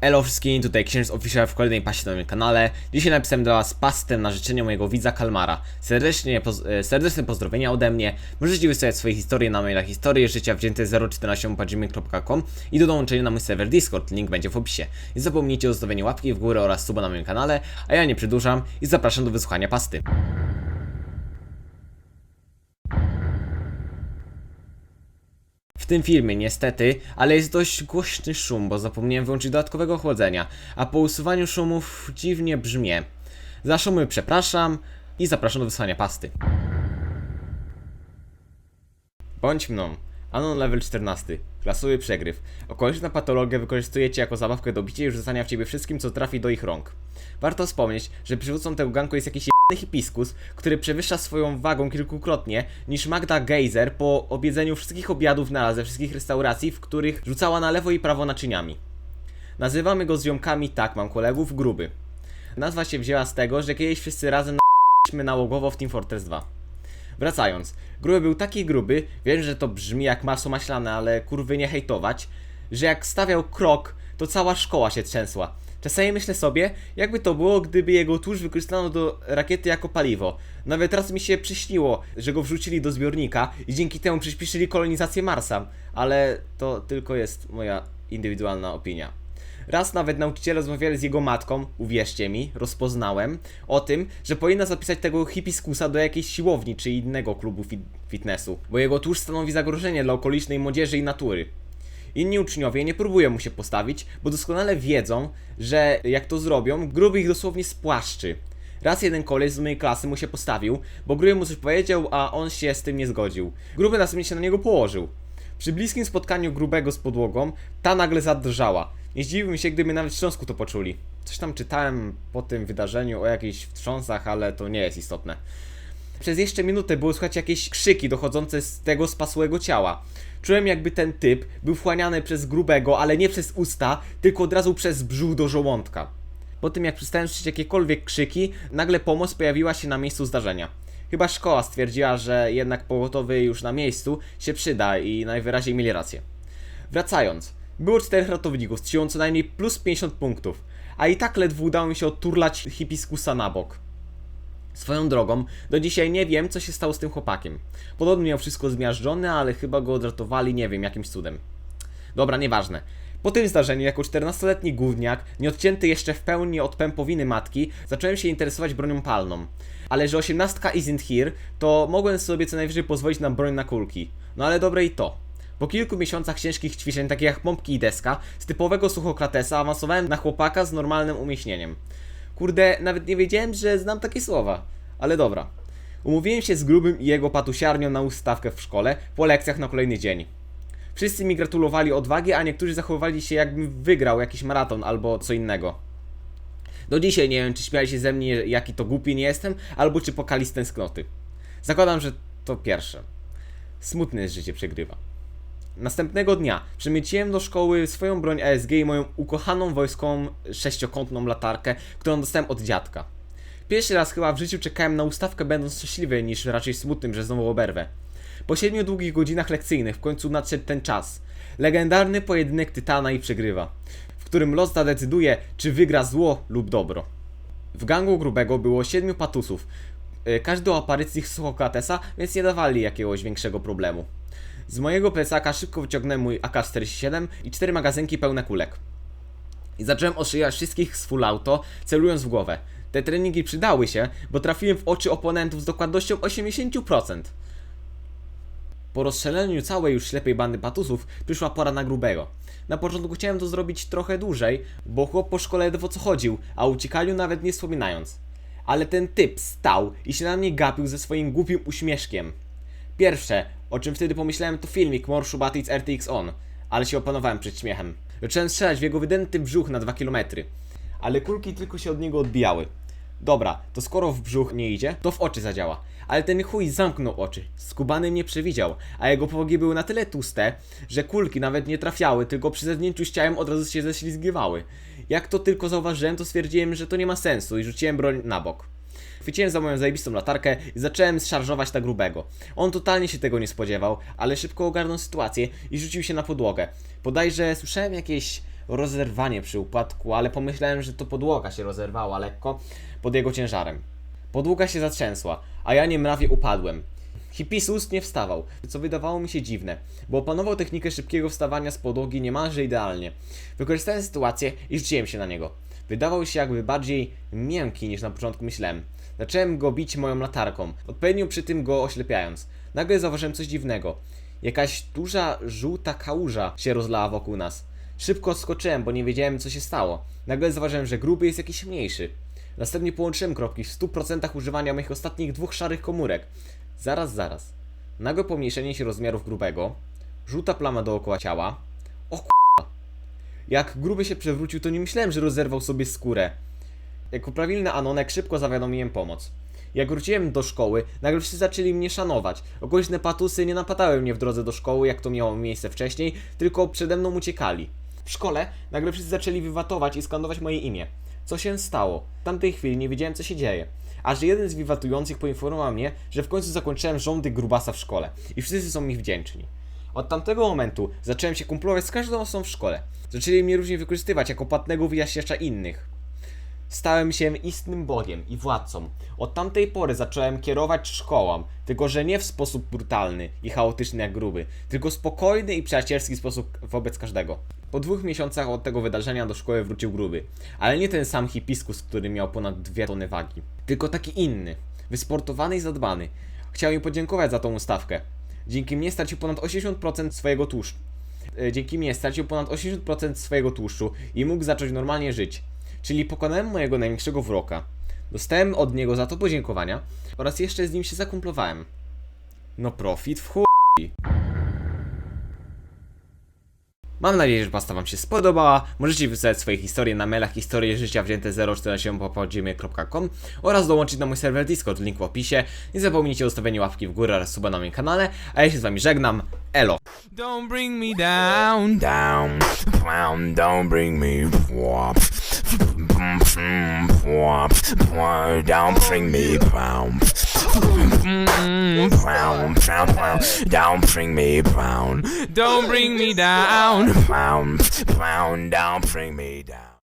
Hello wszystkim, tutaj Księżyc Official w kolejnej pasie na moim kanale. Dzisiaj napisałem do was pastę na życzenie mojego widza Kalmara. Serdecznie, poz e, serdeczne pozdrowienia ode mnie. Możecie wystawiać swoje historie na maila historie życia wzięte 014.gmail.com i do dołączenia na mój serwer Discord, link będzie w opisie. Nie zapomnijcie o zostawieniu łapki w górę oraz suba na moim kanale, a ja nie przedłużam i zapraszam do wysłuchania pasty. Tym filmie niestety, ale jest dość głośny szum, bo zapomniałem wyłączyć dodatkowego chłodzenia, a po usuwaniu szumów dziwnie brzmię. Za szumy przepraszam i zapraszam do wysłania pasty. Bądź mną. Anon level 14. Klasowy przegryw. Okoliczna patologia wykorzystuje cię jako zabawkę do bicia i rzucania w ciebie wszystkim, co trafi do ich rąk. Warto wspomnieć, że przywódcą tego ganku jest jakiś hipiskus, który przewyższa swoją wagą kilkukrotnie niż Magda Geyser po objedzeniu wszystkich obiadów naraz ze wszystkich restauracji, w których rzucała na lewo i prawo naczyniami. Nazywamy go z ziomkami, tak, mam kolegów, gruby. Nazwa się wzięła z tego, że kiedyś wszyscy razem na nałogowo w Team Fortress 2. Wracając, gruby był taki gruby, wiem, że to brzmi jak masło maślane, ale kurwy nie hejtować, że jak stawiał krok, to cała szkoła się trzęsła. Czasami myślę sobie, jakby to było, gdyby jego tłuszcz wykorzystano do rakiety jako paliwo. Nawet raz mi się przyśniło, że go wrzucili do zbiornika i dzięki temu przyspieszyli kolonizację Marsa, ale to tylko jest moja indywidualna opinia. Raz nawet nauczyciele rozmawiali z jego matką, uwierzcie mi, rozpoznałem, o tym, że powinna zapisać tego hipiskusa do jakiejś siłowni czy innego klubu fit fitnessu, bo jego tłuszcz stanowi zagrożenie dla okolicznej młodzieży i natury. Inni uczniowie nie próbują mu się postawić, bo doskonale wiedzą, że jak to zrobią, gruby ich dosłownie spłaszczy. Raz jeden koleś z mojej klasy mu się postawił, bo gruby mu coś powiedział, a on się z tym nie zgodził. Gruby następnie się na niego położył. Przy bliskim spotkaniu grubego z podłogą, ta nagle zadrżała. Nie zdziwiłbym się, gdyby nawet w Śląsku to poczuli. Coś tam czytałem po tym wydarzeniu o jakichś wstrząsach, ale to nie jest istotne. Przez jeszcze minutę było słychać jakieś krzyki dochodzące z tego spasłego ciała. Czułem jakby ten typ był wchłaniany przez grubego, ale nie przez usta, tylko od razu przez brzuch do żołądka. Po tym jak przestałem słyszeć jakiekolwiek krzyki, nagle pomoc pojawiła się na miejscu zdarzenia. Chyba szkoła stwierdziła, że jednak pogotowy już na miejscu się przyda i najwyraźniej mieli rację. Wracając, było czterech ratowników z co najmniej plus 50 punktów, a i tak ledwo udało mi się oturlać hipiskusa na bok. Swoją drogą, do dzisiaj nie wiem, co się stało z tym chłopakiem. Podobno miał wszystko zmiażdżone, ale chyba go odratowali, nie wiem, jakimś cudem. Dobra, nieważne. Po tym zdarzeniu, jako 14-letni gówniak, nieodcięty jeszcze w pełni od pępowiny matki, zacząłem się interesować bronią palną. Ale że 18 isn't here, to mogłem sobie co najwyżej pozwolić na broń na kulki. No ale dobre i to. Po kilku miesiącach ciężkich ćwiczeń, takich jak pompki i deska, z typowego suchokratesa awansowałem na chłopaka z normalnym umieśnieniem. Kurde, nawet nie wiedziałem, że znam takie słowa. Ale dobra. Umówiłem się z grubym i jego patusiarnią na ustawkę w szkole po lekcjach na kolejny dzień. Wszyscy mi gratulowali odwagi, a niektórzy zachowywali się jakbym wygrał jakiś maraton albo co innego. Do dzisiaj nie wiem, czy śmiali się ze mnie, jaki to głupi nie jestem, albo czy pokali z tęsknoty. Zakładam, że to pierwsze. Smutne jest życie przegrywa. Następnego dnia przemyciłem do szkoły swoją broń ESG i moją ukochaną wojskową sześciokątną latarkę, którą dostałem od dziadka. Pierwszy raz chyba w życiu czekałem na ustawkę będąc szczęśliwy niż raczej smutnym, że znowu oberwę. Po siedmiu długich godzinach lekcyjnych w końcu nadszedł ten czas. Legendarny pojedynek Tytana i przegrywa, w którym los zadecyduje, czy wygra zło lub dobro. W gangu grubego było siedmiu patusów. Yy, Każdy o aparycji Sokratesa, więc nie dawali jakiegoś większego problemu. Z mojego plecaka szybko wyciągnąłem mój AK-47 i cztery magazynki pełne kulek. I zacząłem ostrzeliwać wszystkich z full auto, celując w głowę. Te treningi przydały się, bo trafiłem w oczy oponentów z dokładnością 80%. Po rozstrzeleniu całej już ślepej bandy patusów przyszła pora na grubego. Na początku chciałem to zrobić trochę dłużej, bo chłop po szkole ledwo co chodził, a o uciekaniu nawet nie wspominając. Ale ten typ stał i się na mnie gapił ze swoim głupim uśmieszkiem. Pierwsze, o czym wtedy pomyślałem, to filmik More Shubatics RTX On, ale się opanowałem przed śmiechem. Zacząłem strzelać w jego wydęty brzuch na 2 km, ale kulki tylko się od niego odbijały. Dobra, to skoro w brzuch nie idzie, to w oczy zadziała. Ale ten chuj zamknął oczy. Skubany mnie przewidział, a jego połogi były na tyle tłuste, że kulki nawet nie trafiały, tylko przy zetknięciu z ciałem od razu się ześlizgiwały. Jak to tylko zauważyłem, to stwierdziłem, że to nie ma sensu i rzuciłem broń na bok. Chwyciłem za moją zajebistą latarkę i zacząłem szarżować na grubego. On totalnie się tego nie spodziewał, ale szybko ogarnął sytuację i rzucił się na podłogę. Bodajże słyszałem jakieś rozerwanie przy upadku, ale pomyślałem, że to podłoga się rozerwała lekko pod jego ciężarem. Podłoga się zatrzęsła, a ja niemrawie upadłem. Hipisus nie wstawał, co wydawało mi się dziwne, bo opanował technikę szybkiego wstawania z podłogi niemalże idealnie. Wykorzystałem sytuację i rzuciłem się na niego. Wydawał się jakby bardziej miękki niż na początku myślałem. Zacząłem go bić moją latarką, odpowiednio przy tym go oślepiając. Nagle zauważyłem coś dziwnego. Jakaś duża, żółta kałuża się rozlała wokół nas. Szybko odskoczyłem, bo nie wiedziałem co się stało. Nagle zauważyłem, że gruby jest jakiś mniejszy. Następnie połączyłem kropki w 100% używania moich ostatnich dwóch szarych komórek. Zaraz, zaraz. Nagłe pomniejszenie się rozmiarów grubego, żółta plama dookoła ciała. O. Jak gruby się przewrócił, to nie myślałem, że rozerwał sobie skórę. Jako prawilny Anonek szybko zawiadomiłem pomoc. Jak wróciłem do szkoły, nagle wszyscy zaczęli mnie szanować. Okoliczne patusy nie napadały mnie w drodze do szkoły, jak to miało miejsce wcześniej, tylko przede mną uciekali. W szkole nagle wszyscy zaczęli wywatować i skandować moje imię. Co się stało? W tamtej chwili nie wiedziałem, co się dzieje. Aż jeden z wiwatujących poinformował mnie, że w końcu zakończyłem rządy grubasa w szkole i wszyscy są mi wdzięczni. Od tamtego momentu zacząłem się kumplować z każdą osobą w szkole. Zaczęli mnie różnie wykorzystywać jako płatnego wyjaśniacza innych. Stałem się istnym bogiem i władcą. Od tamtej pory zacząłem kierować szkołą, tylko że nie w sposób brutalny i chaotyczny jak gruby, tylko spokojny i przyjacielski sposób wobec każdego. Po dwóch miesiącach od tego wydarzenia do szkoły wrócił gruby, ale nie ten sam hipiskus, który miał ponad dwie tony wagi, tylko taki inny, wysportowany i zadbany. Chciał mi podziękować za tą ustawkę. Dzięki mnie stracił ponad 80% swojego tłuszczu. E, Dzięki mnie stracił ponad 80% swojego tłuszczu i mógł zacząć normalnie żyć. Czyli pokonałem mojego największego wroka. Dostałem od niego za to podziękowania oraz jeszcze z nim się zakumplowałem. No profit w chuj. Mam nadzieję, że pasta wam się spodobała. Możecie wysłać swoje historie na mailach historie życia wzięte 047 oraz dołączyć na mój serwer Discord, link w opisie. Nie zapomnijcie o ustawieniu łapki w górę oraz suba na moim kanale, a ja się z wami żegnam. Elo! Don't bring me down, down, down, don't bring me whop, don't bring me down, down, down, don't bring me down, don't bring me down, down, down, don't bring me down.